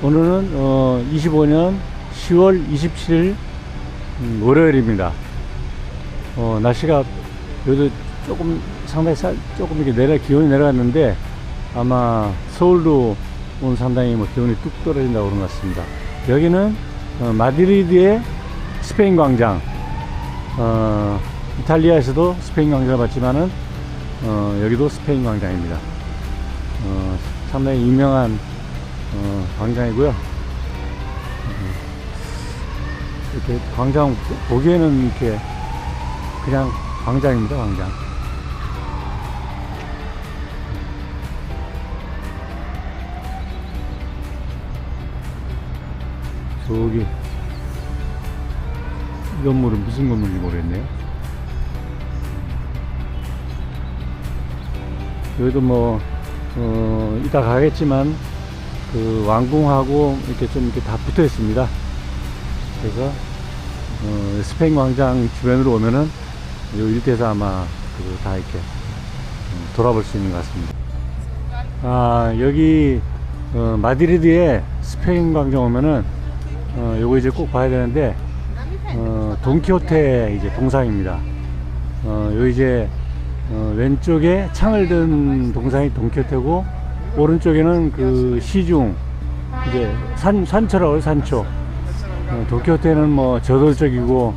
오늘은 어, 25년 10월 27일 음, 월요일입니다. 어, 날씨가 여기도 조금 상당히 쌀, 조금 이렇게 내려 기온이 내려갔는데 아마 서울도 오늘 상당히 뭐 기온이 뚝 떨어진다고 그런 것 같습니다. 여기는 어, 마드리드의 스페인 광장. 어, 이탈리아에서도 스페인 광장을 봤지만은 어, 여기도 스페인 광장입니다. 어, 상당히 유명한 어, 광장이고요. 음, 이렇게 광장 보- 보기에는 이렇게 그냥 광장입니다, 광장. 저기 이 건물은 무슨 건물인지 모르겠네요. 여기도 뭐, 어, 이따 가겠지만, 그 왕궁하고 이렇게 좀 이렇게 다 붙어 있습니다. 그래서, 어, 스페인 광장 주변으로 오면은, 요 일대에서 아마 그 다 이렇게 음, 돌아볼 수 있는 것 같습니다. 아, 여기, 어, 마드리드에 스페인 광장 오면은, 어, 요거 이제 꼭 봐야 되는데, 어, 돈키호테 이제 동상입니다. 어, 요 이제 어, 왼쪽에 창을 든 동상이 돈키호테고 오른쪽에는 그 시중 이제 산 산초라고 산초. 어, 돈키호테는 뭐 저돌적이고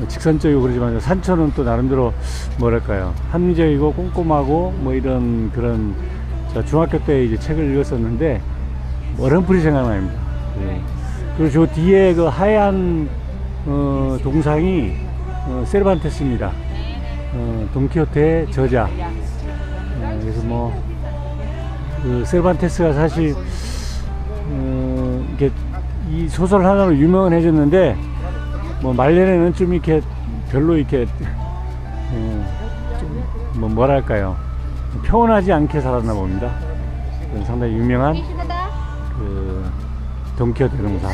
어, 직선적이고 그러지만 산초는 또 나름대로 뭐랄까요 합리적이고 꼼꼼하고 뭐 이런 그런 저 중학교 때 이제 책을 읽었었는데 어렴풋이 생각납니다. 예. 그리고 저 뒤에 그 하얀 어, 동상이 어, 세르반테스입니다. 어, 돈키호테의 저자. 어, 그래서 뭐, 그 세르반테스가 사실, 어, 이게 이 소설 하나로 유명은 해줬는데, 뭐 말년에는 좀 이렇게 별로 이렇게, 어, 좀뭐 뭐랄까요. 평온하지 않게 살았나 봅니다. 상당히 유명한 그 돈키호테 동상.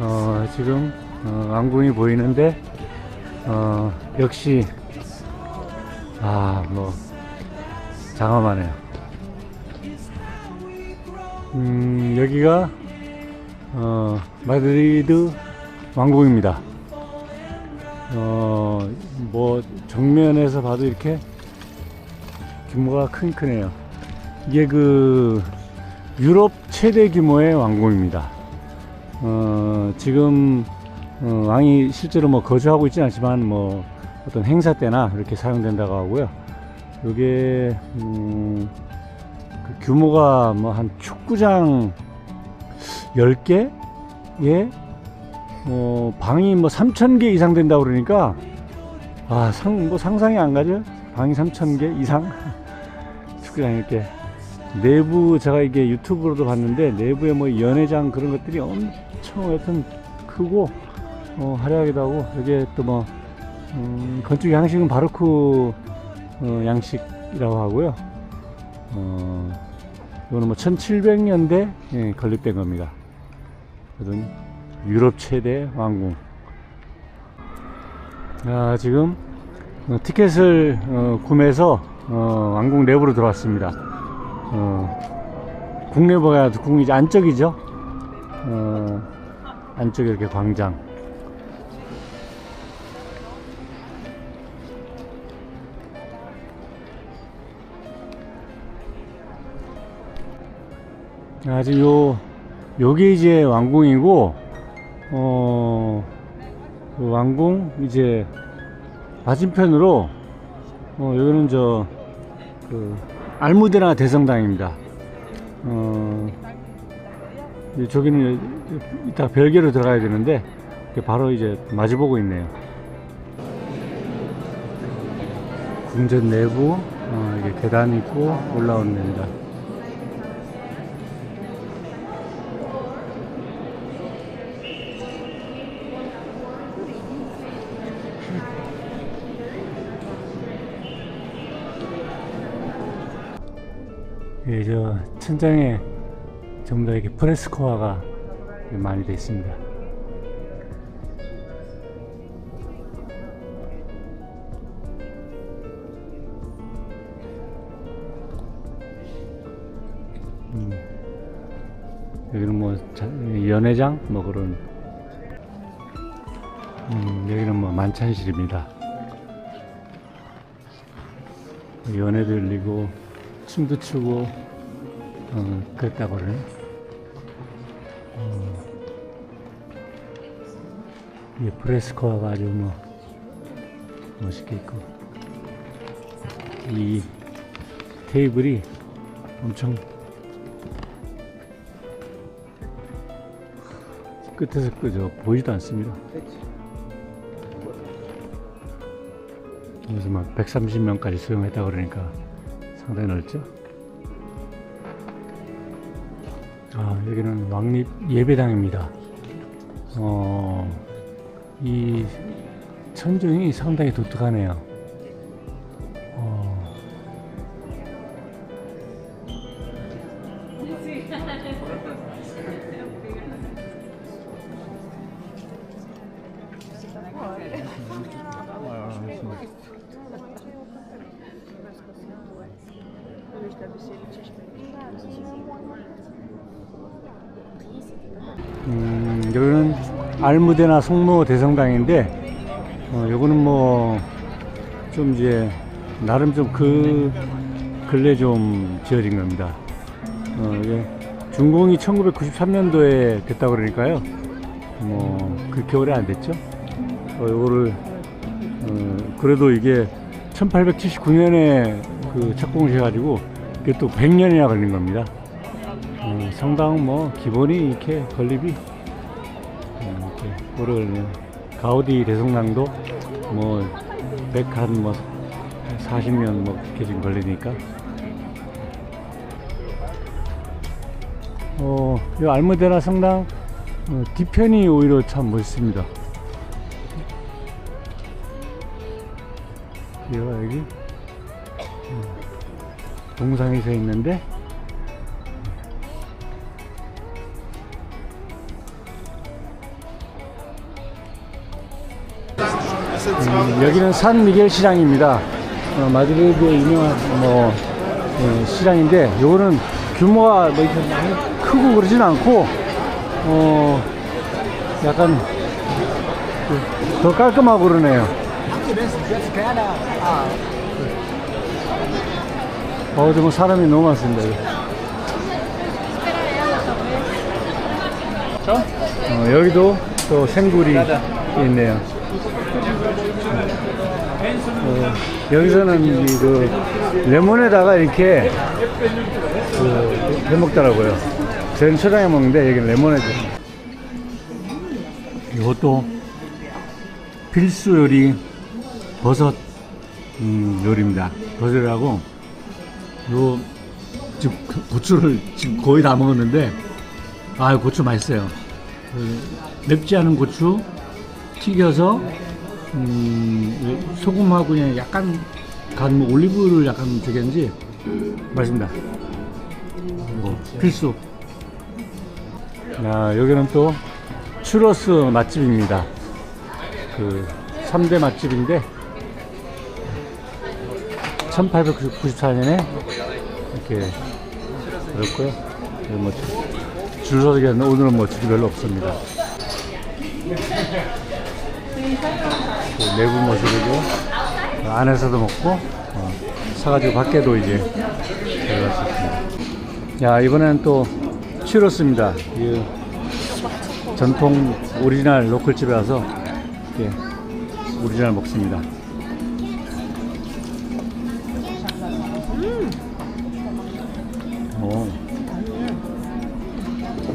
어, 지금 어, 왕궁이 보이는데 어, 역시 아뭐 장엄하네요. 음, 여기가 어, 마드리드 왕궁입니다. 어, 뭐 정면에서 봐도 이렇게 규모가 큰 크네요. 이게 그 유럽 최대 규모의 왕궁입니다. 어, 지금 어, 왕이 실제로 뭐 거주하고 있지는 않지만 뭐 어떤 행사 때나 이렇게 사용된다고 하고요. 이게 음, 그 규모가 뭐 한 축구장 10개에 뭐 방이 뭐 3,000개 이상 된다고 그러니까 아, 상, 뭐 상상이 안 가죠? 방이 3,000개 이상? 축구장 이렇게 내부 제가 이게 유튜브로도 봤는데 내부에 뭐 연회장 그런 것들이 엄청 여튼 크고 어, 화려하기도 하고 여기에 또 뭐 음, 건축 양식은 바로크 어, 양식이라고 하고요. 어, 이거는 뭐 1700년대 예, 건립된 겁니다. 유럽 최대 왕궁. 아, 지금 어, 티켓을 어, 구매해서 어, 왕궁 내부로 들어왔습니다. 어, 국내보가 국이제 안쪽이죠. 어, 안쪽에 이렇게 광장. 아, 지금 요, 요게 이제 왕궁이고, 어, 그 왕궁, 이제, 맞은편으로, 어, 여기는 저, 그, 알무데나 대성당입니다. 어, 이- 저기는 이따 별개로 들어가야 되는데, 바로 이제 마주보고 있네요. 궁전 내부, 어, 이게 계단 있고 올라오는 데입니다. 예, 저 천장에 전부 다 이렇게 프레스코화가 많이 되어 있습니다. 음, 여기는 뭐 자- 연회장 뭐 그런 음, 여기는 뭐 만찬실입니다. 연회도 열리고 춤도 추고 어, 그랬다고 그러네. 어, 이 프레스코가 아주 뭐 멋있게 있고 이 테이블이 엄청 끝에서 끄죠 보이지도 않습니다. 그래서 막 130명까지 수용했다 그러니까 상당히 넓죠. 아 여기는 왕립 예배당입니다. 어, 이 천정이 상당히 독특하네요. 음, 여기는 알무대나 송로 대성당인데, 어, 요거는 뭐, 좀 이제, 나름 좀 그, 근래 좀 지어진 겁니다. 어, 이게 준공이 1993년도에 됐다고 그러니까요. 뭐, 그렇게 오래 안 됐죠. 어, 요거를, 어, 그래도 이게 1879년에 그 착공을 해가지고, 이게 또 100년이나 걸린 겁니다. 어, 성당 뭐 기본이 이렇게 건립이 어, 이렇게 걸리네요. 가우디 대성당도 뭐 100한 뭐 40년 뭐 이렇게 지금 걸리니까 어, 이 알무데라 성당 어, 뒤편이 오히려 참 멋있습니다. 여기 어, 동상이 서 있는데 음, 여기는 산 미겔 시장입니다. 어, 마드리드의 유명한 뭐 어, 시장인데 요거는 규모가 뭐 이렇게 크고 그러진 않고 어 약간 그더 깔끔하고 그러네요. 어, 정말 사람이 너무 많습니다. 어, 여기도 또 생굴이 있네요. 어, 여기서는 이그 레몬에다가 이렇게 그 해 먹더라고요. 저희는 초장에 먹는데 여기는 레몬에도. 이것도 필수 요리 버섯 음, 요리입니다. 버섯이라고 요 지금 그 고추를 지금 거의 다 먹었는데 아 고추 맛있어요. 그 맵지 않은 고추 튀겨서 음, 소금하고 그냥 약간 간 뭐 올리브를 약간 저기한지 맛있습니다. 이거 필수. 야, 여기는 또 추러스 맛집입니다. 그 3대 맛집인데 1894년에 이렇게 그렇고요. 뭐 줄 서기에는 오늘은 뭐 줄이 별로 없습니다. 그 내부 모습이고 그 안에서도 먹고 어, 사가지고 밖에도 이제 있습니다. 야 이번엔 또 치로스입니다. 이 전통 오리지널 로컬 집에 와서 이렇게 오리지널 먹습니다.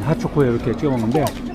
오. 핫초코에 이렇게 찍어 먹는데